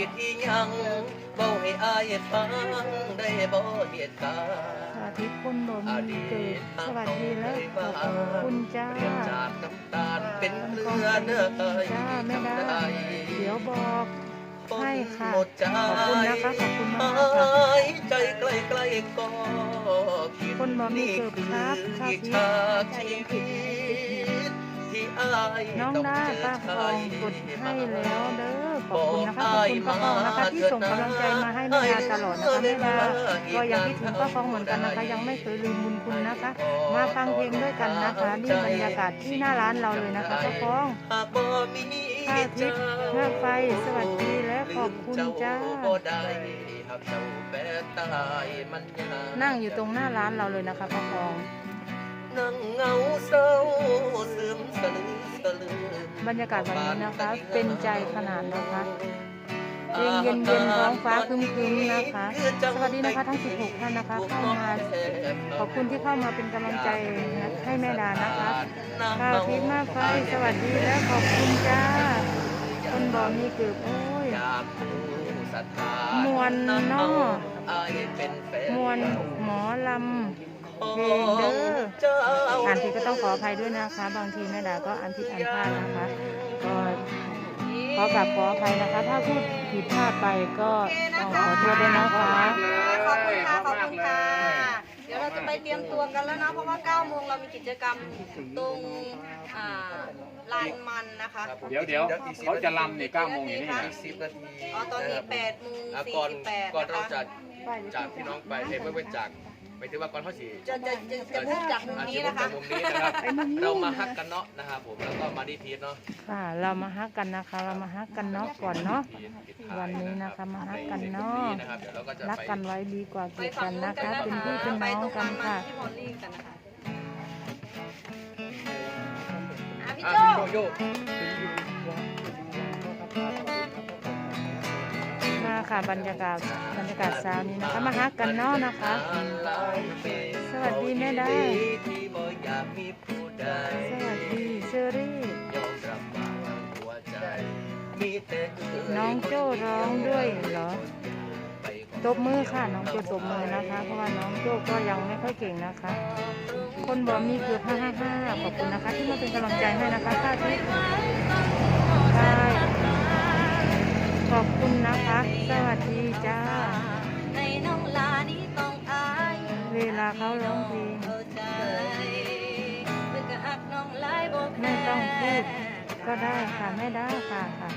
ผิดอีหยังเว้าให้อายฟังได้บ่เหตุการสาธิตคุณบ่อมีดีเกิดสวัสดีและขอบคุณจ้าเปลี่ยนจากน้ำตาลเป็นเกลือเนื้อไก่จ้าแม่ทำได้เดี๋ยวบอกให้ค่ะขอบคุณนะคะขอบคุณมากค่ะหายใจใกล้ๆก็คิดคนบ่มีเกิดครับค่ะคือพี่อีกฉากชีวิตที่อายน้องต้าเจอป้าฟองกดให้แล้วเด้อ ขอบคุณนะคะขอบคุณป้าฟองนะคะที่ส่งกำลังใจมาให้แม่ดาตลอดนะคะแม่ดาก็ยังคิดถึงป้าฟองเหมือนกันนะคะ ยังไม่เคยลืมบุญคุณนะคะ มาฟังเพลงด้วยกันนะคะนี่บรรยากาศที่หน้าร้านเราเลยนะคะป้าฟองหากบ่มีข้าวทิพย์หน้าไฟสวัสดีและขอบคุณจ้าบ่ได้หากเจ้าแปรตายมันยากนั่งอยู่ตรงหน้าร้านเราเลยนะคะป้าฟองนั่งเหงาเศร้าซึมสลืมสลืม บรรยากาศวันนี้นะคะ เป็นใจขนาดนะคะเพลงเย็นเย็นๆท้องฟ้าครึ้มๆนะคะ สวัสดีนะคะทั้ง 16 ท่านนะคะ เข้ามา ขอบคุณที่เข้ามาเป็นกำลังใจให้แม่ดานะคะข้าวทิพย์มากไฟสวัสดีและขอบคุณจ้าคนบอกมีเกือบโอ้ยอยากรู้ศรัทธามวนเนาะอายเป็นแฟนมวนหมอลำ เพลงเด้อเจ้าอ่านผิดก็ต้องขออภัยด้วยนะคะ บางทีแม่ดาก็อ่านผิดอ่านพลาดนะคะ ก็ขอกลับขออภัยนะคะ ถ้าพูดผิดพลาดไปก็ต้องขอโทษด้วยนะคะขอบคุณค่ะขอบคุณค่ะเดี๋ยวเราจะไปเตรียมตัวกันแล้วนะเพราะว่า9โมงเรามีกิจกรรมตรงอ่าลานมันนะคะเดี๋ยวเดี๋ยวเขาจะลำเนี่ยเก้าโมงอย่างนี้นะอีกสิบนาทีอ๋อตอนนี้8โมงอะก่อน48ก่อนเรานะคะจะจากพี่น้องไปเอ้ยไม่เป็นจาก ไปถึงว่าก่อนเขาสีจะจะจะจะพูดจากมุมนี้นะคะมุมนี้นะครับเรามาฮักกันเนาะนะครับผมแล้วก็มาดีพีทเนาะค่ะเรามาฮักกันนะคะ เรามาฮักกันเนาะก่อนเนาะพีทปิดท้ายวันนี้นะคะมาฮักกันเนาะในะครับเดี๋ยวเราก็จะรักไปกันไว้ดีกว่าไปเกลียดฝั่กังนนู้นนะกัคะนนะเป็นคะพี่เป็นไปน้องตรงกัลานนมันค่ะที่มอลลี่กันนะคะอะพี่อะโจโยโย่ ค่ะ บรรยากาศบรรยากาศเช้านี้นะคะมาฮักกันเนาะนะคะ สวัสดีแม่ได้ สวัสดีเชอรี่น้องโจ้ร้องด้วยเหรอตบมือค่ะ น้องโจ้ตบมือนะคะ เพราะว่าน้องโจ้ก็ยังไม่ค่อยเก่งนะคะ คนบอกมีเกือบห้าห้าห้าขอบคุณนะคะ ที่มาเป็นกำลังใจให้นะคะค่าที่ได้ ขอบคุณนะคะ สวัสดีจ้า ในน้องลานี้ต้องอายเวลาเขาร้องเพลงเข้าใจเมื่อก็หักน้องหลายบ่แพ้ไม่ต้องพูดก็ได้ค่ะแม่ได้ค่ะค่ะ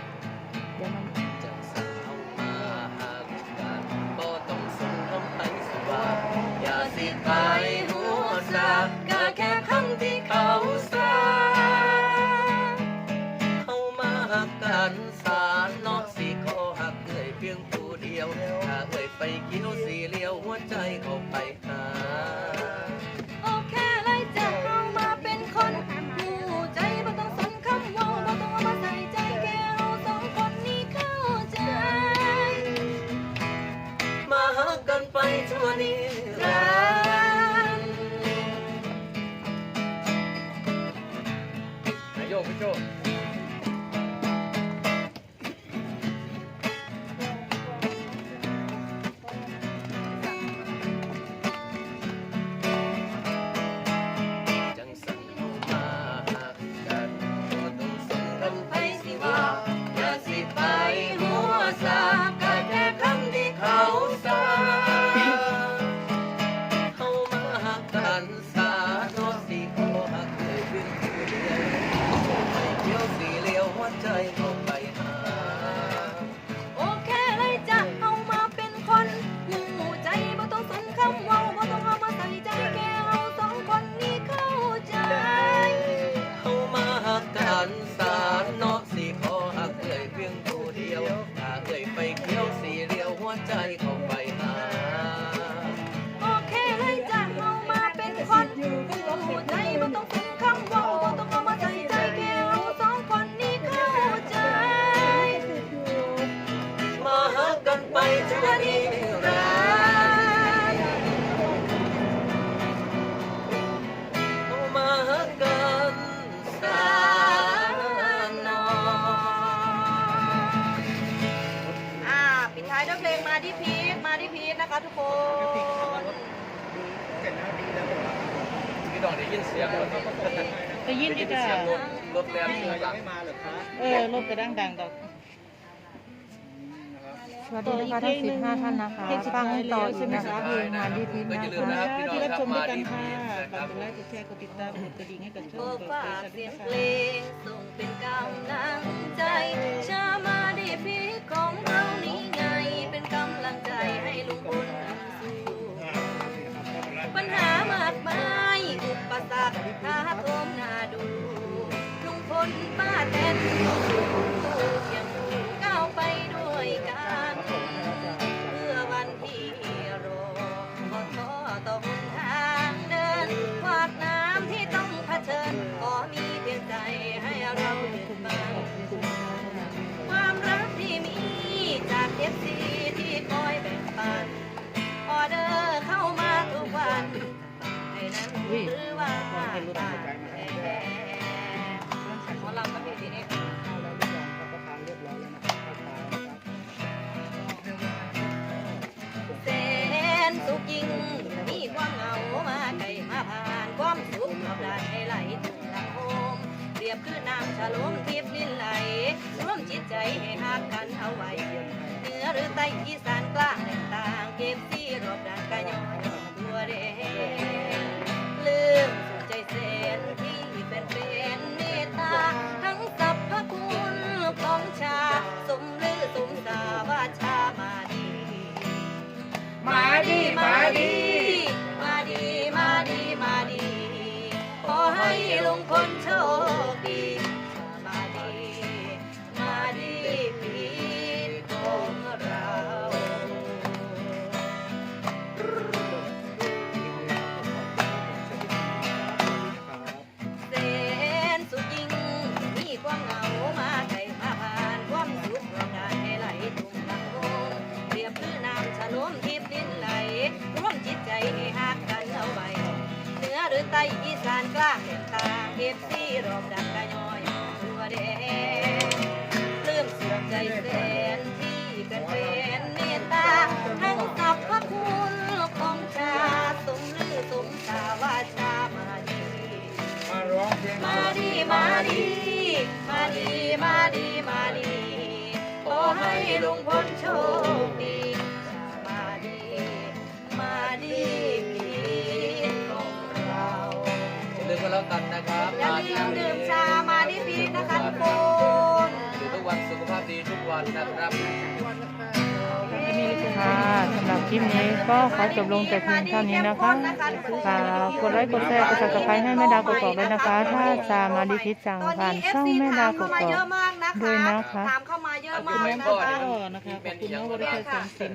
能同框 ยินเสียงบ่ได้ยินได้ดียินจ้าเสียงรถรถแล่นอยู่ข้างหลังเออรถกระดังดังดอกสวัสดีนะคะทั้งสิบห้าท่านนะคะฟังต่ออีกนะคะเพลงมาดีทิพย์ก็นะอย่าลืมนะคะครับพี่น้องที่รับครัชบมด้มาวยกันดีค่ะพีนะคฝารักบกดไลค์กดแชร์กดติดตามกดกระดิ่งให้กับช่โบองฝากเสียงเพลงส่ ป้าแตน คือน้ำฉลมทิพย์ลินไหลรวมจิตใจให้หากกันเอาไว้ เหนือหรือใต้อีสาน รือใต้อีสานกล้าเด่นตาเก็บซี่รอบดังกะยอยตัวแดงลื้มสุขใจแสนที่เป็นเป็นเมตตาทั้งสัพพคุณของชาสมลือสมสาวาชามาดีมาดีมาดีมาดีมาดีมาดีขอให้ลุงพลโชคดี วันนะครับค่ะสำหรับคลิปนี้ก็ขอจบลงแต่เพียงเท่านี้นะคะฝากกดไลค์กดแชร์กดซับสไครต์ให้แม่ดาวกกอกด้วยนะคะ ถ้าสามาดีพิษจังตอนผ่านี้นช่อง FC แม่ดาวกถามเข้ากมาอเยกอะมากนะด้วยคะนะคะ ถามเข้ามาเยอะมากไม่นะพอคะก็นะคะขอบคุณน้องบริการแสนสิน